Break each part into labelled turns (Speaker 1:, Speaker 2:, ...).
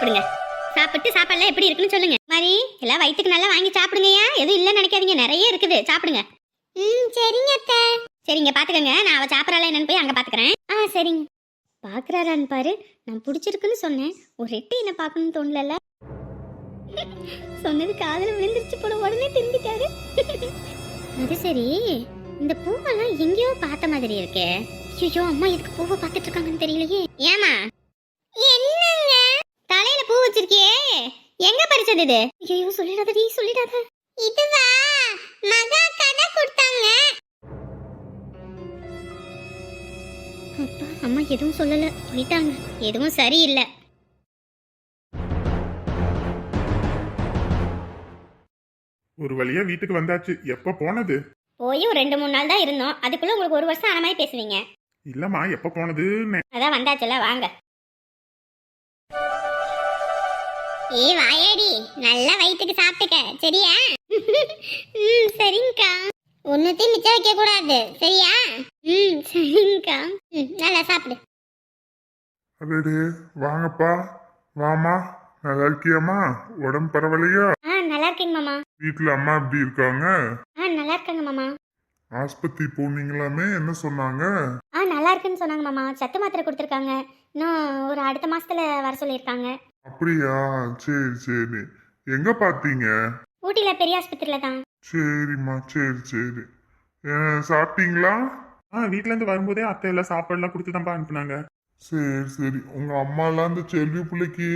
Speaker 1: சாப்பிடுங்க. சாப்பிட்டு சாப்பாடுலாம் எப்படி இருக்குன்னு சொல்லுங்க. மாதிரி எல்லாம் வயிற்றுக்கு நல்லா வாங்கி சாப்பிடுங்கய்யா. எதுவும் இல்லைன்னு நினைக்காதீங்க. நிறைய இருக்குது. சாப்பிடுங்க. ம் சரிங்க அத்தை. சரிங்க பாத்துக்கங்க. நான் அவ சாப்பிட்றாளா என்னன்னு போய் அங்க பாத்துக்கிறேன். ஆ சரிங்க. பாக்குறாரான்னு பாரு. நான் பிடிச்சிருக்குன்னு சொன்னேன். ஒரு எட்டு என்ன பார்க்கணும்னு தோணல சொன்னது காதுல விழுந்துருச்சு போல. உடனே திரும்பிட்டாரு. அது சரி. இந்த பூவெல்லாம் எங்கேயோ பார்த்த மாதிரி இருக்கே. ஐயோ அம்மா எதுக்கு பூவை பார்த்துட்டு இருக்காங்கன்னு தெரியலையே. ஏமா என்னங்க தலையில பூ வச்சிருக்கியே இது ஐயோ சொல்லிடாதடி சொல்லிடாத. இதுவா மகா கதை கொடுத்தாங்க. அப்பா அம்மா எதுவும் சொல்லல. போயிட்டாங்க. எதுவும் சரியில்லை.
Speaker 2: ஒரு வழியா வீட்டுக்கு வந்தாச்சு. எப்ப போனது?
Speaker 1: போய் ஒரு ரெண்டு மூணு நாள் தான் இருந்தோம். அதுக்குள்ள உங்களுக்கு ஒரு வருஷம் ஆன மாதிரி பேசுவீங்க.
Speaker 2: இல்லம்மா எப்ப போனதுன்னு.
Speaker 1: அதான் வந்தாச்சுல வாங்க. ஏ வாயாடி. நல்லா வயிற்றுக்கு சாப்பிட்டுக்க. சரியா? ம் சரிங்கக்கா. ஒன்னுத்தையும் மிச்சம் வைக்க கூடாது சரியா? ம் சரிங்கக்கா. ம் நல்லா சாப்பிடு.
Speaker 2: அடடே வாங்கப்பா. வாமா நல்லா இருக்கியாம்மா? உடம்பு பரவாயில்லையா?
Speaker 1: ஆ நல்லா இருக்கேங்க மாமா.
Speaker 2: வீட்டுல அம்மா எப்படி இருக்காங்க?
Speaker 1: ஆ நல்லா இருக்காங்க மாமா.
Speaker 2: ஆஸ்பத்திரி போனீங்களாமே? என்ன சொன்னாங்க?
Speaker 1: ஆ நல்லா இருக்குன்னு சொன்னாங்க மாமா. சத்து மாத்திரை கொடுத்துருக்காங்க. இன்னும் ஒரு அடுத்த மாசத்துல வர சொல்லியிருக்காங்க.
Speaker 2: அப்படியா? சரி சரி. எங்க பாத்தீங்க?
Speaker 1: ஊட்டியில பெரிய ஆஸ்பத்திரியில தான்.
Speaker 2: சரிம்மா சரி சரி. அஹ், சாப்பிட்டீங்களா? ஆ வீட்ல இருந்து வரும்போதே அத்தை எல்லாம் சாப்பாடுலாம் கொடுத்து தான் அனுப்புனாங்க. சரி சரி. உங்க அம்மாலாம் அந்த செல்வி பிள்ளைக்கு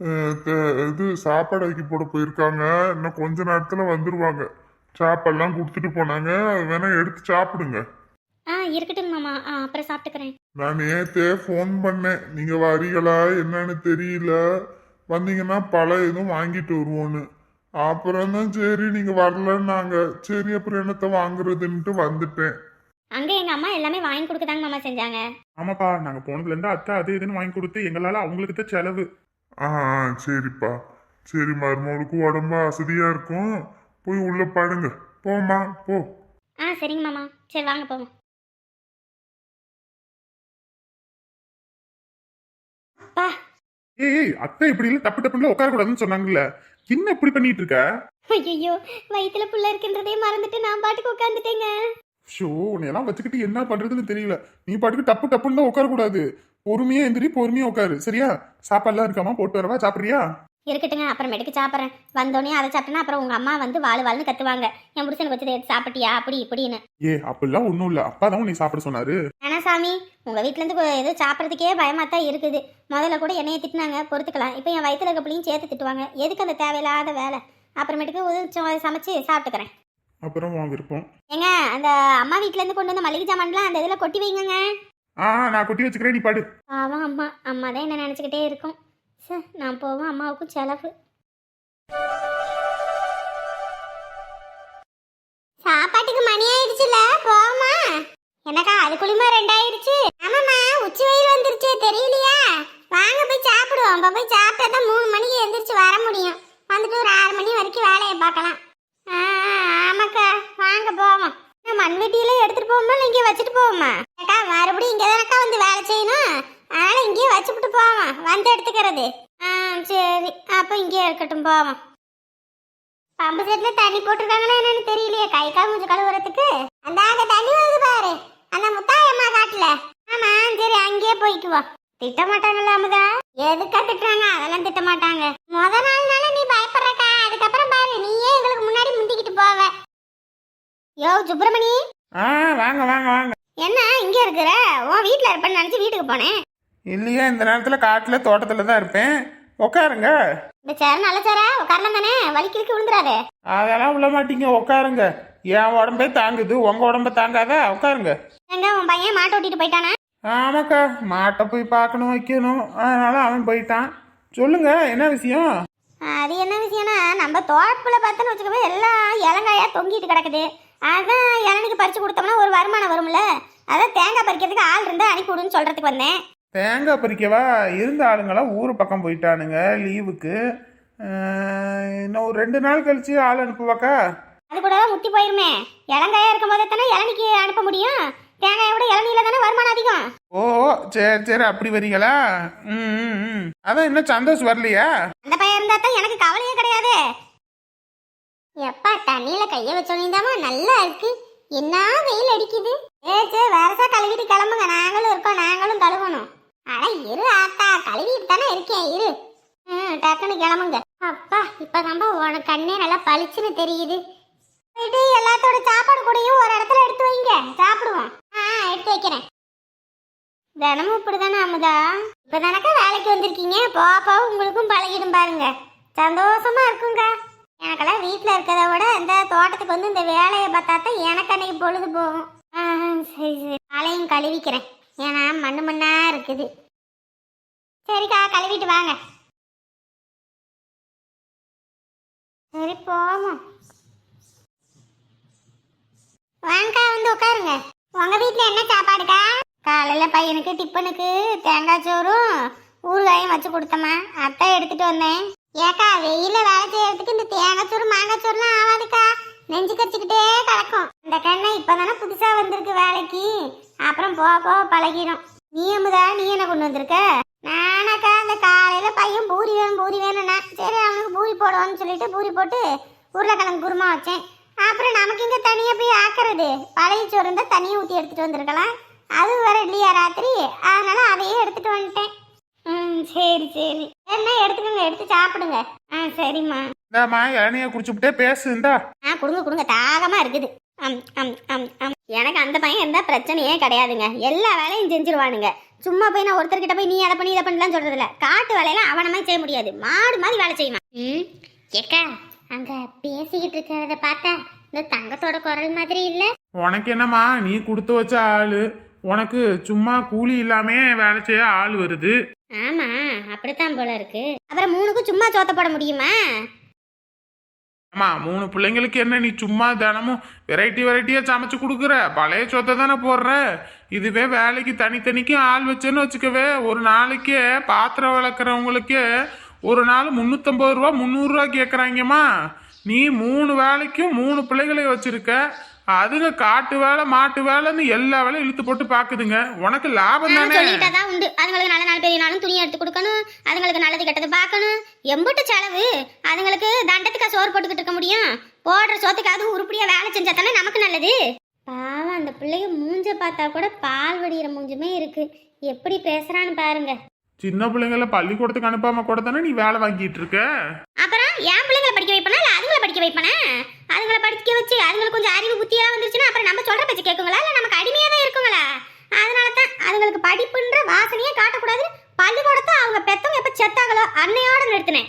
Speaker 2: அஹ், த- இது சாப்பாடு ஆக்கி போட போயிருக்காங்க. இன்னும் கொஞ்ச நேரத்துல வந்துருவாங்க. சாப்பாடுலாம் கொடுத்துட்டு போனாங்க. அது வேணா எடுத்து சாப்பிடுங்க.
Speaker 1: ஆ இருக்கட்டும் மாமா. ஆ அப்புறம் சாப்பிட்டுக்கிறேன்.
Speaker 2: நான் நேத்தே ஃபோன் பண்ணேன். நீங்க வரீங்களா? என்னன்னு தெரியல. வந்தீங்கன்னா பழம் எதுவும் வாங்கிட்டு வருவோன்னு. அப்புறம் தான் சரி நீங்க வரலன்னாங்க. சரி அப்புறம் என்னத்த வாங்குறதுன்ட்டு வந்துட்டேன்.
Speaker 1: அங்க எங்க அம்மா எல்லாமே வாங்கி கொடுக்கதாங்க மாமா செஞ்சாங்க.
Speaker 3: ஆமாப்பா நாங்க போனதுல இருந்து அத்தை அது இதுன்னு வாங்கி கொடுத்து எங்களால அவங்களுக்கு தான் செலவு.
Speaker 2: ஆ ஆ, சரிப்பா. சரி மருமகளுக்கு உடம்பு அசதியா இருக்கும். போய் உள்ள படுங்க. போம்மா போ.
Speaker 1: ஆ சரிங்க மாமா. சரி வாங்க போவோம். பா
Speaker 3: ஏய் அத்தை இப்படி இல்ல தப்பு தப்புல உட்கார கூடாதுன்னு சொன்னாங்கல்ல. என்ன இப்படி பண்ணிட்டு இருக்க
Speaker 1: ஐயோ வயித்துல புள்ள இருக்குன்றதே மறந்துட்டு நான் பாட்டுக்கு உட்காந்துட்டேங்க
Speaker 3: ஷோ உன்னையெல்லாம் வச்சுக்கிட்டு என்ன பண்றதுன்னு தெரியல. நீ பாட்டுக்கு டப்பு டப்புன்னு உட்கார கூடாது பொறுமையா எந்திரி பொறுமையா உட்காரு. சரியா? சாப்பாடுலாம் இருக்காமா? போட்டு வரவா? சாப்பிடுறியா?
Speaker 1: இருக்கட்டுங்க அப்புறமேட்டுக்கு சாப்பிட்றேன். வந்தோடனே அதை சாப்பிட்டேன்னா அப்புறம் உங்க அம்மா வந்து வாழ் வாழ்னு கத்துவாங்க. என் புருஷனுக்கு வச்சதை எடுத்து சாப்பிட்டியா? அப்படி இப்படின்னு.
Speaker 3: ஏ அப்படிலாம் ஒண்ணும் இல்ல. அப்பா தான் உன்னை சாப்பிட சொன்னாரு.
Speaker 1: ஆனா சாமி உங்க வீட்ல இருந்து எதுவும் சாப்பிட்றதுக்கே பயமா தான் இருக்குது. முதல்ல கூட என்னைய திட்டினாங்க பொறுத்துக்கலாம். இப்போ என் வயித்துல இருக்க பிள்ளையும் சேர்த்து திட்டுவாங்க. எதுக்கு அந்த தேவையில்லாத வேலை? அப்புறமேட்டுக்கு உதவி சமைச்சு சாப்பிட்டுக்கிறேன்.
Speaker 3: அப்புறம் உன் விருப்பம்.
Speaker 1: ஏங்க அந்த அம்மா வீட்ல இருந்து கொண்டு வந்த மளிகை சாமான்லாம் அந்த இதில் கொட்டி வைங்கங்க.
Speaker 3: ஆ நான் கொட்டி வச்சுக்கிறேன். நீ பாடு.
Speaker 1: பாவம் அம்மா. அம்மா தான் என்ன நினச்சிக்கிட்டே இருக்கும். சார் நான் போவேன் அம்மாவுக்கும் செலவு. சாப்பாட்டுக்கு மணி ஆயிடுச்சுல போமா எனக்கா அதுக்குள்ளயுமா ரெண்டாயிருச்சு ஆமாம்மா உச்சி வெயில் வந்துருச்சு தெரியலையா? வாங்க போய் சாப்பிடுவோம். அப்போ போய் சாப்பிட்டா தான் மூணு மணிக்கு எந்திரிச்சு வர முடியும். வந்துட்டு ஒரு ஆறு மணி வரைக்கும் வேலையை பார்க்கலாம். ஆ ஆமாக்கா வாங்க போவோம். நான் மண்வெட்டியில எடுத்துட்டு போவோமா இல்லை இங்கே வச்சுட்டு போவோமா? அக்கா மறுபடியும் இங்கே தானக்கா வந்து வேலை செய்யணும்? அதனால இங்கேயே வச்சுட்டு போவோம்? வந்து எடுத்துக்கிறது. ஆ சரி. அப்போ இங்கேயே இருக்கட்டும் போவோம். பம்பு செட்ல தண்ணி போட்டிருக்காங்களா என்னன்னு தெரியலையே. கை கால் மூஞ்சி கழுவுறதுக்கு. அந்த அங்க தண்ணி வருது பாரு. அந்த முத்தாயம்மா காட்டுல. ஆமா சரி அங்கேயே போய்க்குவோம். திட்ட மாட்டாங்கல்ல அமுதா? எதுக்கா திட்டுறாங்க? அதெல்லாம் திட்ட மாட்டாங்க முத நாள் நாளே பயப்படுறக்கா அதுக்கப்புறம் பாரு நீயே எங்களுக்கு முன்னாடி முந்திக்கிட்டு போவ யோ சுப்பிரமணி.
Speaker 4: ஆ வாங்க வாங்க வாங்க.
Speaker 1: என்ன இங்க இருக்கிற? உன் வீட்ல இருப்பேன்னு நினைச்சு வீட்டுக்கு போனேன்.
Speaker 4: இல்லையா இந்த நேரத்தில் காட்டில் தோட்டத்தில் தான் இருப்பேன். உட்காருங்க
Speaker 1: இந்த சேர் நல்ல சேரா உட்காரலாம் தானே? வலிக்கிருக்கு விழுந்துடாது
Speaker 4: அதெல்லாம் விட மாட்டீங்க உட்காருங்க என் உடம்பே தாங்குது. உங்கள் உடம்ப தாங்காதா உட்காருங்க
Speaker 1: எங்க உன் பையன் மாட்டை ஓட்டிட்டு போயிட்டானா?
Speaker 4: ஆமாக்கா மாட்டை போய் பார்க்கணும் வைக்கணும். அதனால அவன் போயிட்டான். சொல்லுங்க என்ன விஷயம்?
Speaker 1: அது என்ன விஷயம்னா நம்ம தோட்டப்புல பார்த்தோன்னு வச்சுக்கவே எல்லாம் இலங்காயா தொங்கிட்டு கிடக்குது. அதான் இளநிக்கு பறிச்சு கொடுத்தோம்னா ஒரு வருமானம் வரும்ல? அதான் தேங்காய் பறிக்கிறதுக்கு ஆள் இருந்தா அனுப்பி விடுன்னு சொல்றதுக்கு வந்தேன்.
Speaker 4: தேங்காய் பறிக்கவா? இருந்த ஆளுங்களாம் ஊர் பக்கம் போயிட்டானுங்க லீவுக்கு. இன்னும் ஒரு ரெண்டு நாள் கழிச்சு ஆள் அனுப்புவாக்கா?
Speaker 1: அது கூட முத்தி போயிருமே? இலங்காயா இருக்கும் போதே தானே இளநிக்கு அனுப்ப முடியும்? தேங்காயோட இளநீல தானே வருமானம் அதிகம்?
Speaker 4: ஓ சரி சரி அப்படி வரீங்களா? ம் ம், ம். அதான் இன்னும் சந்தோஷ் வரலையா?
Speaker 1: அந்த பையன் இருந்தா தான் எனக்கு கவலையே கிடையாது. எப்பா தண்ணியில கைய வச்சோனிதாமா நல்லா இருக்கு. என்ன வெயில் அடிக்குது? ஏச்சு வரசா கழுவிட்டு கிளம்புங்க. நாங்களும் இருக்கோம் நாங்களும் கழுவணும். அட இரு ஆத்தா. கழுவிட்டு தானே இருக்கேன் இரு. ம் டக்குன்னு கிளம்புங்க. அப்பா இப்பதான்பா உனக்கு கண்ணே நல்லா பளிச்சுன்னு தெரியுது. போயிட்டு எல்லாத்தோட சாப்பாடு கூடயும் ஒரு இடத்துல எடுத்து வைங்க. சாப்பிடுவோம். ஆ எடுத்து வைக்கிறேன். தினமும் இப்படிதானே அமுதா? இப்பதானக்கா வேலைக்கு வந்திருக்கீங்க? பாப்பா உங்களுக்கும் பழகிடும் பாருங்க. சந்தோஷமா இருக்குங்க. எனக்கெல்லாம் வீட்டில் இருக்கிறத விட இந்த தோட்டத்துக்கு வந்து இந்த வேலையை பார்த்தா தான் எனக்கு அன்னைக்கு பொழுது போகும். சரி சரி. காலையும் கழுவிக்கிறேன். ஏன்னா மண்ணு மண்ணாக இருக்குது. சரிக்கா கழுவிட்டு வாங்க. சரி போவோம். வாங்கக்கா வந்து உட்காருங்க. உங்கள் வீட்டில் என்ன சாப்பாடுக்கா? காலையில் பையனுக்கு டிப்பனுக்கு தேங்காய் சோறும் ஊறுகாயும் வச்சு கொடுத்தம்மா. அத்தை எடுத்துகிட்டு வந்தேன். ஏக்கா வெயில வேலை செய்யறதுக்கு இந்த தேங்காய் சோறு மாங்காய் சோறுலாம் ஆகாதுக்கா நெஞ்சு கச்சிக்கிட்டே கிடக்கும் இந்த கண்ணை இப்பதானே புதுசா வந்திருக்கு வேலைக்கு. அப்புறம் போக போக பழகிடும். நீ அமுதா நீ என்ன கொண்டு வந்திருக்க? நானாக்கா அந்த காலையில பையன் பூரி வேணும் பூரி வேணும்னா. சரி அவனுக்கு பூரி போடுவான்னு சொல்லிட்டு பூரி போட்டு உருளைக்கிழங்கு குருமா வச்சேன். அப்புறம் நமக்கு இங்கே தனியாக போய் ஆக்குறது. பழைய சோறு இருந்தால் தனியாக ஊத்தி எடுத்துட்டு வந்திருக்கலாம். அது வேற இல்லையா ராத்திரி? அதனால அதையே எடுத்துட்டு வந்துட்டேன். ம் சரி சரி. என்ன எடுத்து எடுத்து சாப்பிடுங்க. ஆ சரிம்மா.
Speaker 4: இந்தாம்மா இளநியை குடிச்சுப்புட்டே பேசு இந்தா.
Speaker 1: ஆ கொடுங்க கொடுங்க. தாகமா இருக்குது. அம் அம் அம் அம். எனக்கு அந்த பையன் இருந்தா பிரச்சனையே கிடையாதுங்க. எல்லா வேலையும் செஞ்சிருவானுங்க. சும்மா போய் நான் ஒருத்தர்கிட்ட போய் நீ அதை பண்ணி இதை பண்ணலாம் சொல்றது இல்ல காட்டு வேலையெல்லாம் அவனமா செய்ய முடியாது. மாடு மாதிரி வேலை செய்வான். ம் ஏக்கா அங்க பேசிக்கிட்டு இருக்கிறத பார்த்தா இந்த தங்கத்தோட குரல் மாதிரி இல்ல?
Speaker 4: உனக்கு என்னம்மா நீ கொடுத்து வச்ச ஆளு. உனக்கு சும்மா கூலி இல்லாமே வேலை செய்ய ஆள் வருது.
Speaker 1: ஆமா அப்படித்தான் போல இருக்கு. அப்புறம் மூணுக்கும் சும்மா சோத்த போட முடியுமா?
Speaker 4: ஆமா மூணு பிள்ளைங்களுக்கு என்ன நீ சும்மா தினமும் வெரைட்டி வெரைட்டியா சமைச்சு கொடுக்குற? பழைய சொத்தை தானே போடுற? இதுவே வேலைக்கு தனித்தனிக்கு ஆள் வச்சேன்னு வச்சுக்கவே ஒரு நாளைக்கே பாத்திரம் விளக்குறவங்களுக்கே ஒரு நாள் முந்நூற்றம்பது ரூபா முந்நூறுரூவா கேட்குறாங்கம்மா நீ மூணு வேலைக்கும் மூணு பிள்ளைகளை வச்சிருக்க. அதுங்க காட்டு வேலை மாட்டு வேலைன்னு எல்லா வேலையும் இழுத்து போட்டு பாக்குதுங்க. உனக்கு லாபம் தானே?
Speaker 1: சொல்லிட்டா தான் உண்டு. அதுங்களுக்கு நல்ல நாள் பெரிய நாளும் துணி எடுத்து கொடுக்கணும். அதுங்களுக்கு நல்லது கெட்டது பார்க்கணும். எம்புட்டு செலவு. அதுங்களுக்கு தண்டத்துக்கா சோறு போட்டுக்கிட்டு இருக்க முடியும். போடுற சோத்துக்காவது உருப்படியா வேலை செஞ்சா தானே நமக்கு நல்லது? பாவம் அந்த பிள்ளைங்க மூஞ்ச பார்த்தா கூட பால் வடிகிற மூஞ்சுமே இருக்கு. எப்படி பேசுறான்னு பாருங்க.
Speaker 4: சின்ன பிள்ளைங்கள பள்ளிக்கூடத்துக்கு அனுப்பாம கூட தானே நீ வேலை வாங்கிட்டு இருக்க?
Speaker 1: அப்புறம் என் பிள்ளைங்களை படிக்க வைப்பனா? இல்ல அதுங்களை படிக்க வைப்பனா? அதுங்களை படிக்க வச்சு அதுங்களுக்கு கொஞ்சம் அறிவு புத்தியெல்லாம் வந்துருச்சுன்னா அப்புறம் நம்ம சொல்ற பேச்சு கேட்குங்களா? இல்ல நமக்கு அடிமையா தான் இருக்குங்களா? அதனால தான் அதுங்களுக்கு படிப்புன்ற வாசனையே காட்டக்கூடாது பள்ளிக்கூடத்தை அவங்க பெத்தவங்க எப்ப செத்தாங்களோ அன்னையோட நிறுத்தினேன்.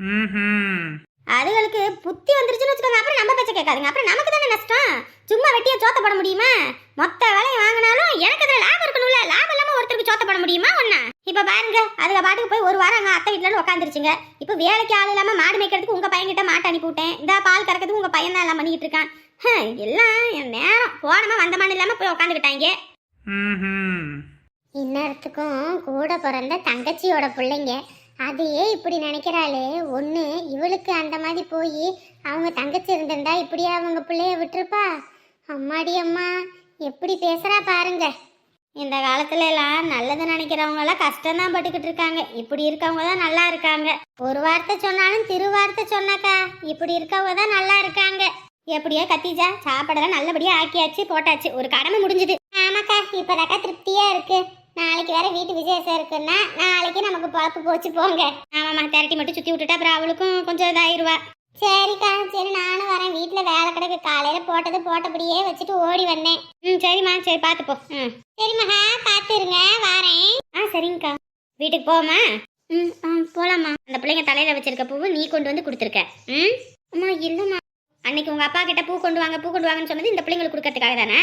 Speaker 4: ம்ஹும்.
Speaker 1: அதுகளுக்கு புத்தி வந்துருச்சுன்னு வச்சுக்கோங்க. அப்புறம் நம்ம பேச்ச கேட்காதுங்க. அப்புறம் நமக்கு தானே நஷ்டம்? சும்மா வெட்டியா சோத்த போட முடியுமா? மொத்த வேலையை வாங்கினாலும் எனக்கு அதுல லாபம் இருக்கணும்ல. லாபம் இல்லாம ஒருத்தருக்கு சோத்த போட முடியுமா? ஒண்ணா? இப்ப பாருங்க அதுக பாட்டுக்கு போய் ஒரு வாரம் அங்க அத்தை வீட்டுல உட்காந்துருச்சுங்க இப்ப வேலைக்கு ஆள் இல்லாம மாடு மேய்க்கிறதுக்கு உங்க பையன் கிட்ட மாட்டு அனுப்பி விட்டேன். இந்த பால் கறக்கிறதுக்கு உங்க பையன் தான் எல்லாம் பண்ணிட்டு இருக்கான். எல்லாம் என் நேரம். போனமா வந்தமான்னு இல்லாம போய் உட்காந்துக்கிட்டாங்க
Speaker 4: ம்ஹும்.
Speaker 1: இன்னொருத்துக்கும் கூட பிறந்த தங்கச்சியோட பிள்ளைங்க. அதையே இப்படி நினைக்கிறாளே. ஒன்று இவளுக்கு அந்த மாதிரி போய் அவங்க தங்கச்சி இருந்திருந்தா இப்படியே அவங்க பிள்ளைய விட்டுருப்பா? அம்மாடி அம்மா எப்படி பேசுகிறா பாருங்க. இந்த காலத்துல எல்லாம் நல்லது நினைக்கிறவங்க கஷ்டம்தான் கஷ்டம் தான் பட்டுக்கிட்டு இருக்காங்க. இப்படி இருக்கவங்க தான் நல்லா இருக்காங்க. ஒரு வார்த்தை சொன்னாலும் திரு வார்த்தை சொன்னாக்கா இப்படி இருக்கவங்க தான் நல்லா இருக்காங்க. எப்படியோ கத்திஜா சாப்பாடெல்லாம் நல்லபடியா ஆக்கியாச்சு போட்டாச்சு. ஒரு கடமை முடிஞ்சுது. ஆமாக்கா இப்போதாக்கா திருப்தியா இருக்கு. நாளைக்கு வேற வீட்டு விசேஷம் இருக்குன்னா நாளைக்கு நமக்கு பொழப்பு போச்சு போங்க. ஆமாம்மா திரட்டி மட்டும் சுத்தி விட்டுட்டா அப்புறம் அவளுக்கும் கொஞ்சம் இதாயிருவா. சரிக்கா சரி நானும் வரேன். வீட்டில் வேலை கிடக்கு. காலையில் போட்டது போட்டபடியே வச்சுட்டு ஓடி வந்தேன். ம் சரிம்மா சரி பார்த்துப்போ ம். சரி மகா பார்த்து இருங்க வாரேன். ஆ சரிங்கக்கா. வீட்டுக்கு போமா ம் ஆ போலாம்மா. அந்த பிள்ளைங்க தலையில வச்சிருக்க பூவு நீ கொண்டு வந்து கொடுத்துருக்க. ம்? அம்மா இல்லைம்மா. அன்னைக்கு உங்க அப்பா கிட்ட பூ கொண்டு வாங்க பூ கொண்டு வாங்கன்னு சொன்னது இந்த பிள்ளைங்களுக்கு கொடுக்கறதுக்காக தானே?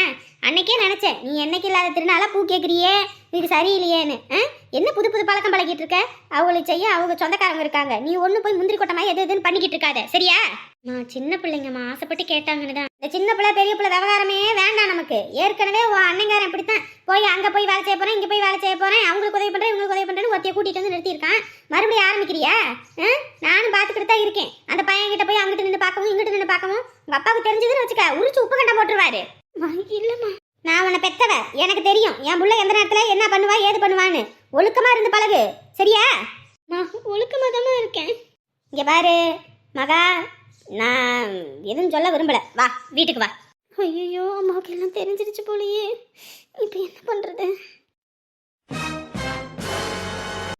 Speaker 1: அன்னைக்கே நினைச்சேன். நீ என்னைக்கு இல்லாத திருநாளா பூ கேட்குறியே இது சரியில்லையேன்னு ஆ? என்ன புது புது பழக்கம் பழகிட்டு இருக்க? அவங்களுக்கு செய்ய அவங்க சொந்தக்காரங்க இருக்காங்க. நீ ஒன்று போய் முந்திரி கொட்டமா எது எதுன்னு பண்ணிக்கிட்டு இருக்காத. சரியா? நான் சின்ன பிள்ளைங்கம்மா ஆசைப்பட்டு கேட்டாங்கன்னு தான். இந்த சின்ன பிள்ளை பெரிய பிள்ளை விவகாரமே வேண்டாம் நமக்கு. ஏற்கனவே உன் அண்ணங்காரன் இப்படித்தான் போய் அங்கே போய் வேலை செய்ய போகிறேன் இங்கே போய் வேலை செய்ய போகிறேன் அவங்களுக்கு உதவி பண்ணுறேன் இவங்களுக்கு உதவி பண்ணுறேன்னு ஒருத்தைய கூட்டிகிட்டு வந்து நிறுத்தியிருக்கான். மறுபடியும் ஆரம்பிக்கிறியா? ஆ? நானும் பார்த்துக்கிட்டு தான் இருக்கேன். அந்த பையன் கிட்ட போய் அங்கிட்டு நின்று பார்க்கவும் இங்கிட்டு நின்று பார்க்கவும் உங்கள் அப்பாவுக்கு தெரிஞ்சதுன்னு வச்சுக்க உரிச்சு உப்பு கண்டம் போட்டுருவாரு. இல்லைம்மா. நான் உன்னை பெத்தவ எனக்கு தெரியும். என் புள்ள எந்த நேரத்துல என்ன பண்ணுவா ஏது பண்ணுவான்னு. ஒழுக்கமா இருந்து பழகு. சரியா? நான் ஒழுக்கமா தான் இருக்கேன். இங்க பாரு மகா. நான் எதுவும் சொல்ல விரும்பல. வா வீட்டுக்கு வா. ஐயோ அம்மாவுக்கு எல்லாம் தெரிஞ்சிருச்சு போலயே. இப்போ என்ன பண்றது?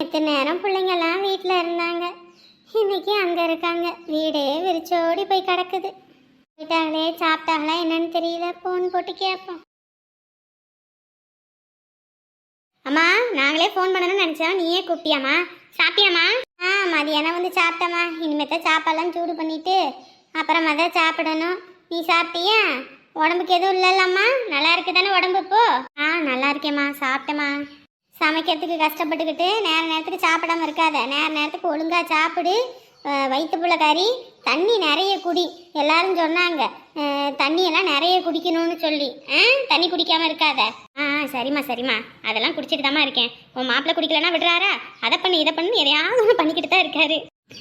Speaker 1: இத்தனை நேரம் பிள்ளைங்கெல்லாம் வீட்டில் இருந்தாங்க. இன்னைக்கு அங்கே இருக்காங்க. வீடே விரிச்சோடி போய் கிடக்குது. போயிட்டாங்களே சாப்பிட்டாங்களா என்னன்னு தெரியல. ஃபோன் போட்டு கேட்போம். அம்மா நாங்களே ஃபோன் பண்ணணும்னு நினச்சோம். நீயே கூப்பிட்டியாம்மா? சாப்பிட்டியாம்மா? ஆ மதியானம் வந்து சாப்பிட்டம்மா. இனிமேல் தான் சாப்பாடெல்லாம் சூடு பண்ணிவிட்டு அப்புறமா தான் சாப்பிடணும். நீ சாப்பிட்டியா? உடம்புக்கு எதுவும் இல்லைல்லம்மா? நல்லா இருக்கு தானே உடம்பு இப்போ? ஆ நல்லா இருக்கேம்மா. சாப்பிட்டேம்மா. சமைக்கிறதுக்கு கஷ்டப்பட்டுக்கிட்டு நேர நேரத்துக்கு சாப்பிடாம இருக்காத. நேர நேரத்துக்கு ஒழுங்கா சாப்பிடு. வயிற்றுப்புள்ள கறி தண்ணி நிறைய குடி. எல்லாரும் சொன்னாங்க. தண்ணியெல்லாம் நிறைய குடிக்கணும்னு சொல்லி. ஆ தண்ணி குடிக்காமல் இருக்காத. ஆ, சரிம்மா சரிம்மா. அதெல்லாம் குடிச்சிட்டு தாம்மா இருக்கேன். உன் மாப்பிள்ளை குடிக்கலன்னா விடுறாரா? அதை பண்ணு இதை பண்ணு எதையாவது ஒன்று பண்ணிக்கிட்டு தான் இருக்காரு.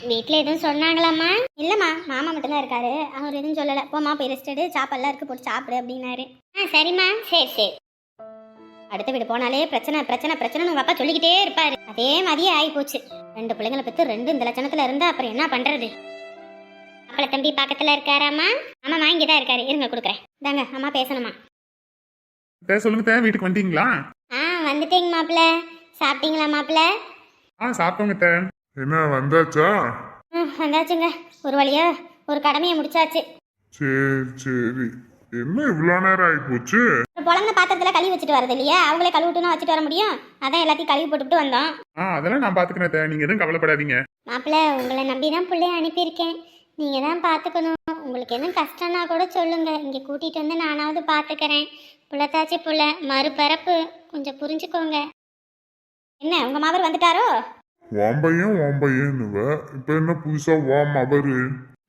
Speaker 1: வீட்டில் எதுவும் சொன்னாங்களாம்மா? இல்லைம்மா மாமா மட்டும்தான் இருக்காரு. அவர் எதுவும் சொல்லலை. போம்மா போய் ரெஸ்ட் எடு. சாப்பாடுலாம் இருக்கு போட்டு சாப்பிடு அப்படின்னாரு. ஆ சரிம்மா. சரி சரி. அடுத்த வீடு போனாலே பிரச்சனை பிரச்சனை பிரச்சனை உங்க அப்பா சொல்லிக்கிட்டே இருப்பாரு. அதே மாதிரியே ஆகி போச்சு ரெண்டு பிள்ளைங்களை பெற்று ரெண்டு இந்த லட்சணத்துல இருந்தா அப்புறம் என்ன பண்றது? அப்பள தம்பி பக்கத்துல இருக்காராம்மா? அம்மா இங்கே தான் இருக்காரு. இருங்க கொடுக்குறேன். தாங்க அம்மா பேசணுமா?
Speaker 3: தே சொல்லுங்க தே வீட்டுக்கு வந்துட்டீங்களா
Speaker 1: ஆ வந்துட்டேங்க மாப்பிள்ள. சாப்பிட்டீங்களா மாப்பிள்ள?
Speaker 3: ஆ சாப்பிட்டோங்க தே
Speaker 2: என்ன வந்தாச்சா?
Speaker 1: ம் வந்தாச்சுங்க. ஒரு வழியா ஒரு கடமையை முடிச்சாச்சு.
Speaker 2: சரி சரி. என்ன இவ்வளோ நேரம் ஆகி போச்சு
Speaker 1: ஒரு புலந்த பாத்திரத்துல கழுவி வச்சுட்டு வரது இல்லையா? அவங்களே கழுவிட்டுனா வச்சுட்டு வர முடியும்? அதான் எல்லாத்தையும் கழுவி போட்டுவிட்டு வந்தோம்.
Speaker 3: ஆ அதெல்லாம் நான் பாத்துக்கிறேன் தே நீங்க எதுவும் கவலைப்படாதீங்க.
Speaker 1: மாப்பிள்ள உங்களை நம்பி தான் பிள்ளைய அனுப்பியிருக்கேன். நீங்கள் தான் பார்த்துக்கணும் உங்களுக்கு எதுவும் கஷ்டம்னா கூட சொல்லுங்க. இங்கே கூட்டிகிட்டு வந்து நானாவது பார்த்துக்கிறேன் புள்ளத்தாச்சி புள்ள மறுபரப்பு கொஞ்சம் புரிஞ்சுக்கோங்க. என்ன உங்கள் மாவர் வந்துட்டாரோ?
Speaker 2: ஓம்பையன் ஓம்பையன்னுவ இப்போ என்ன புதுசா ஓம் அவரு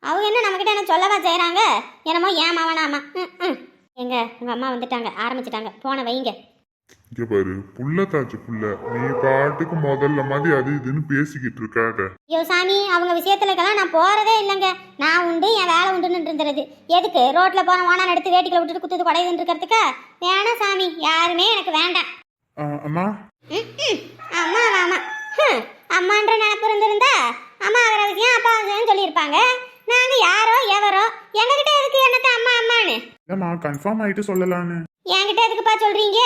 Speaker 1: அவங்க என்ன நம்மக்கிட்ட என்ன சொல்லவா செய்கிறாங்க என்னமோ ஏன் மாவனாமா ம் ம். எங்க உங்கள் அம்மா வந்துட்டாங்க. ஆரம்பிச்சிட்டாங்க. போன வைங்க.
Speaker 2: இங்க பாரு புள்ள தாச்சு புள்ள. நீ பாட்டுக்கு முதல்ல மாதிரி அது இதுன்னு பேசிக்கிட்டு இருக்காத.
Speaker 1: ஐயோ சாமி அவங்க விஷயத்துலக்கெல்லாம் நான் போகிறதே இல்லைங்க. நான் உண்டு என் வேலை உண்டுன்னு இருந்துருது எதுக்கு? ரோட்டில் போன ஓனான் எடுத்து வேட்டிகளை விட்டுட்டு குத்துது குடையுதுன்னு இருக்கிறதுக்கா? வேணாம் சாமி. யாருமே எனக்கு வேண்டாம்.
Speaker 3: அம்மா?
Speaker 1: ம்ம். அம்மா ஆமா. அம்மான்ற நினப்பு இருந்திருந்தா அம்மா ஆகிற விஷயம் அப்பா விஷயம் சொல்லியிருப்பாங்க. நாங்க யாரோ எவரோ எங்ககிட்ட எதுக்கு என்னத்த அம்மா அம்மான்னு?
Speaker 3: இல்லம்மா கன்ஃபார்ம் ஆயிட்டு சொல்லலான்னு.
Speaker 1: என்கிட்ட எதுக்குப்பா சொல்கிறீங்க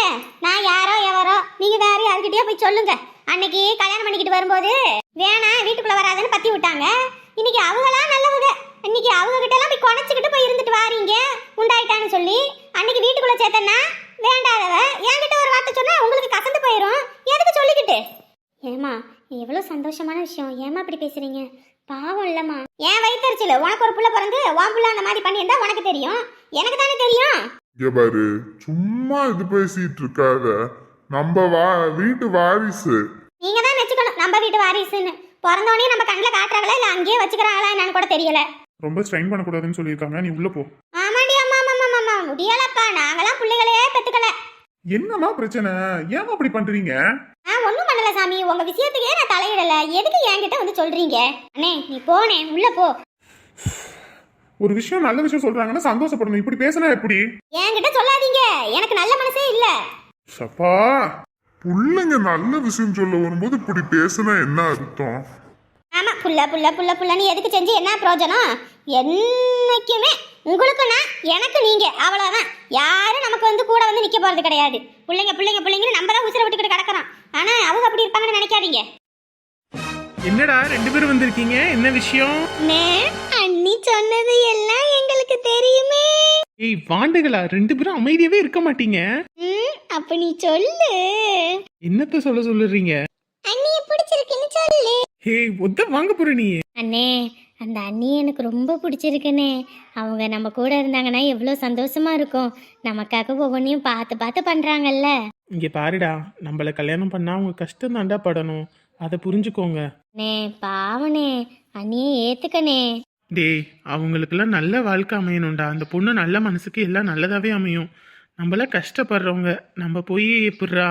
Speaker 1: நான் யாரோ எவரோ? நீங்கள் வேற யாருக்கிட்டயோ போய் சொல்லுங்க. அன்னைக்கு கல்யாணம் பண்ணிக்கிட்டு வரும்போது வேணா வீட்டுக்குள்ளே வராதுன்னு பற்றி விட்டாங்க. இன்னைக்கு அவங்களாம் நல்லவங்க. இன்னைக்கு அவங்க கிட்டலாம் போய் குணச்சிக்கிட்டு போய் இருந்துட்டு வாரீங்க. உண்டாயிட்டான்னு சொல்லி அன்னைக்கு வீட்டுக்குள்ளே சேர்த்தனா வேண்டாதவ. என்கிட்ட ஒரு வார்த்தை சொன்னால் உங்களுக்கு கசந்து போயிடும் எதுக்கு சொல்லிக்கிட்டு? ஏமா எவ்வளோ சந்தோஷமான விஷயம். ஏமா இப்படி பேசுறீங்க? பாவம் இல்லைம்மா. ஏன் வயிற்றுச்சல உனக்கு ஒரு புள்ள பிறந்து உன் புள்ள அந்த மாதிரி பண்ணியிருந்தா உனக்கு தெரியும். எனக்கு தானே தெரியும்.
Speaker 2: இங்க பாரு சும்மா இது பேசிட்டு இருக்காத. நம்ம வா வீட்டு வாரிசு.
Speaker 1: நீங்க தான் வச்சுக்கணும் நம்ம வீட்டு வாரிசுன்னு. பிறந்தோடனே நம்ம கண்ணில் காட்டுறாங்களா? இல்லை அங்கேயே வச்சுக்கிறாங்களா? என்னன்னு கூட தெரியல.
Speaker 3: ரொம்ப ஸ்ட்ரெயின் பண்ணக்கூடாதுன்னு சொல்லியிருக்காங்க. நீ உள்ள போ.
Speaker 1: ஆமாண்டி அம்மா அம்மா அம்மா அம்மா முடியலப்பா. நாங்களாம் பிள்ளைகளே பெத்துக்கல.
Speaker 3: என்னம்மா பிரச்சனை? ஏன் அப்படி பண்றீங்க?
Speaker 1: நான் ஒன்றும் பண்ணல சாமி. உங்க விஷயத்துக்கே நான் தலையிடல. எதுக்கு என்கிட்ட வந்து சொல்றீங்க? அண்ணே நீ போனே. உள்ள போ.
Speaker 3: ஒரு விஷயம் நல்ல விஷயம் சொல்றாங்கன்னா சந்தோஷப்படணும். இப்படி பேசினா எப்படி?
Speaker 1: என்கிட்ட சொல்லாதீங்க. எனக்கு நல்ல மனசே இல்ல.
Speaker 3: சப்பா
Speaker 2: புள்ளைங்க நல்ல விஷயம் சொல்ல வரும்போது இப்படி பேசினா என்ன அர்த்தம்?
Speaker 1: ஆமா புள்ள புள்ள புள்ள புள்ளன்னு எதுக்கு செஞ்சு என்ன பிரயோஜனம்? என்னைக்குமே உங்களுக்கு நான் எனக்கு நீங்க அவ்வளவுதான். யாரும் நமக்கு வந்து கூட வந்து நிக்க போறது கிடையாது. பிள்ளைங்க பிள்ளைங்க பிள்ளைங்கன்னு நம்ம தான் உசுரை விட்டுக்கிட்டு கிடக்குறோம். ஆனா அவங்க அப்படி இருப்பாங்கன்னு நினைக்காதீங்க.
Speaker 4: என்னடா ரெண்டு பேரும் வந்திருக்கீங்க? என்ன விஷயம்?
Speaker 1: சொன்னது எல்லாம் எங்களுக்கு தெரியுமே.
Speaker 4: ஏய் வாண்டுகளா? ரெண்டு பேரும் அமைதியாவே இருக்க மாட்டீங்க.
Speaker 1: ம் அப்ப நீ சொல்லு.
Speaker 4: என்னத்த சொல்ல சொல்லுறீங்க?
Speaker 1: அண்ணிய பிடிச்சிருக்குன்னு சொல்லு.
Speaker 4: ஹே ஒத்த வாங்க போற நீ.
Speaker 1: அண்ணே அந்த அண்ணி எனக்கு ரொம்ப பிடிச்சிருக்குண்ணே அவங்க நம்ம கூட இருந்தாங்கன்னா எவ்வளோ சந்தோஷமா இருக்கும். நமக்காக ஒவ்வொன்றையும் பார்த்து பார்த்து பண்ணுறாங்கல்ல
Speaker 4: இங்க பாருடா நம்மள கல்யாணம் பண்ணா அவங்க கஷ்டம் தாண்டா படணும். அதை புரிஞ்சுக்கோங்க.
Speaker 1: அண்ணே பாவனே அண்ணியை ஏத்துக்கண்ணே.
Speaker 4: டேய் அவங்களுக்கெல்லாம் நல்ல வாழ்க்கை அமையணும்டா. அந்த பொண்ணு நல்ல மனசுக்கு எல்லாம் நல்லதாவே அமையும். நம்மளாம் கஷ்டப்படுறவங்க நம்ம போய் எப்படிரா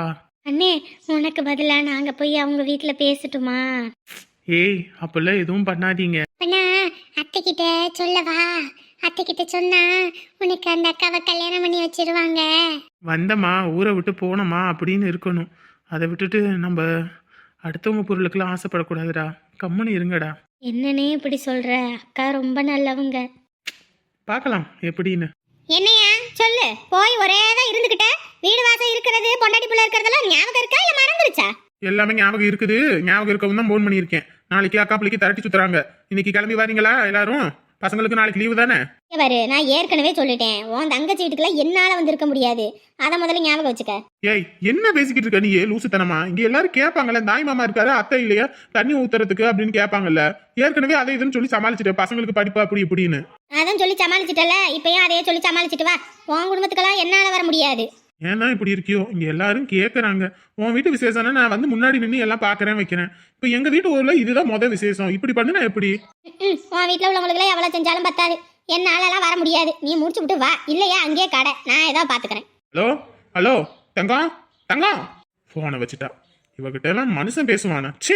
Speaker 1: அண்ணே உனக்கு பதிலாக நாங்கள் போய் அவங்க வீட்டில் பேசட்டுமா?
Speaker 4: ஏய் அப்பெல்லாம் எதுவும் பண்ணாதீங்க.
Speaker 1: அண்ணா அத்தை கிட்ட சொல்லவா? அத்தை கிட்ட சொன்னா உனக்கு அந்த அக்காவை கல்யாணம் பண்ணி வச்சிருவாங்க.
Speaker 4: வந்தம்மா ஊரை விட்டு போனோமா அப்படின்னு இருக்கணும். அதை விட்டுட்டு நம்ம அடுத்தவங்க பொருளுக்கெல்லாம் ஆசைப்படக்கூடாதுடா. கம்முன்னு இருங்கடா.
Speaker 1: என்னன்னே இப்படி சொல்ற? அக்கா ரொம்ப நல்லவங்க.
Speaker 4: பார்க்கலாம் எப்படின்னு.
Speaker 1: என்னையா? சொல்லு. போய் ஒரே தான் இருந்துகிட்ட? வீடு வாசல் இருக்கிறது பொண்டாட்டி பிள்ளை இருக்கிறதெல்லாம் ஞாபகம் இருக்கா இல்ல மறந்துருச்சா?
Speaker 4: எல்லாமே ஞாபகம் இருக்குது. ஞாபகம் இருக்கவும் தான் ஃபோன் பண்ணியிருக்கேன். நாளைக்கு அக்கா பிள்ளைக்கு திரட்டி சுத்துறாங்க. இன்னைக்கு கிளம்பி வரீங்களா எல்லாரும்? பசங்களுக்கு நாளைக்கு லீவு தானே?
Speaker 1: பாரு நான் ஏற்கனவே சொல்லிட்டேன். உன் தங்கச்சி வீட்டுக்குலாம் என்னால வந்திருக்க முடியாது. அதை முதல்ல ஞாபகம் வச்சுக்க.
Speaker 4: ஏய் என்ன பேசிக்கிட்டு இருக்க நீ லூசுத்தனமா? இங்க எல்லாரும் கேட்பாங்கல்ல தாய் மாமா இருக்காரு அத்தை இல்லையா? தண்ணி ஊத்துறதுக்கு அப்படின்னு கேட்பாங்கல்ல ஏற்கனவே அதை இதுன்னு சொல்லி சமாளிச்சுட்டு பசங்களுக்கு படிப்பு அப்படி இப்படின்னு.
Speaker 1: அதான் சொல்லி சமாளிச்சிட்டல இப்பயும் அதையே சொல்லி சமாளிச்சிட்டு வா. உன் குடும்பத்துக்கெல்லாம் என்னால வர முடியாது.
Speaker 4: ஏன்னா இப்படி இருக்கியோ? இங்க எல்லாரும் கேக்குறாங்க. உன் வீட்டு விசேஷம்னா நான் வந்து முன்னாடி நின்று எல்லாம் பாக்குறேன் வைக்கிறேன். இப்ப எங்க வீட்டு ஊர்ல இதுதான் முத விசேஷம். இப்படி பண்ணுனா எப்படி?
Speaker 1: உன் வீட்டில் உள்ளவங்களுக்குலாம் எவ்வளோ செஞ்சாலும் பத்தாது. என்னாலலாம் வர முடியாது. நீ முடிச்சு விட்டு வா. இல்லையா அங்கேயே கடை. நான் ஏதாவது பார்த்துக்கிறேன்
Speaker 4: ஹலோ? ஹலோ? தங்கம்? தங்கம்? போனை வச்சுட்டா. இவகிட்ட எல்லாம் மனுஷன் பேசுவானா? ச்சீ!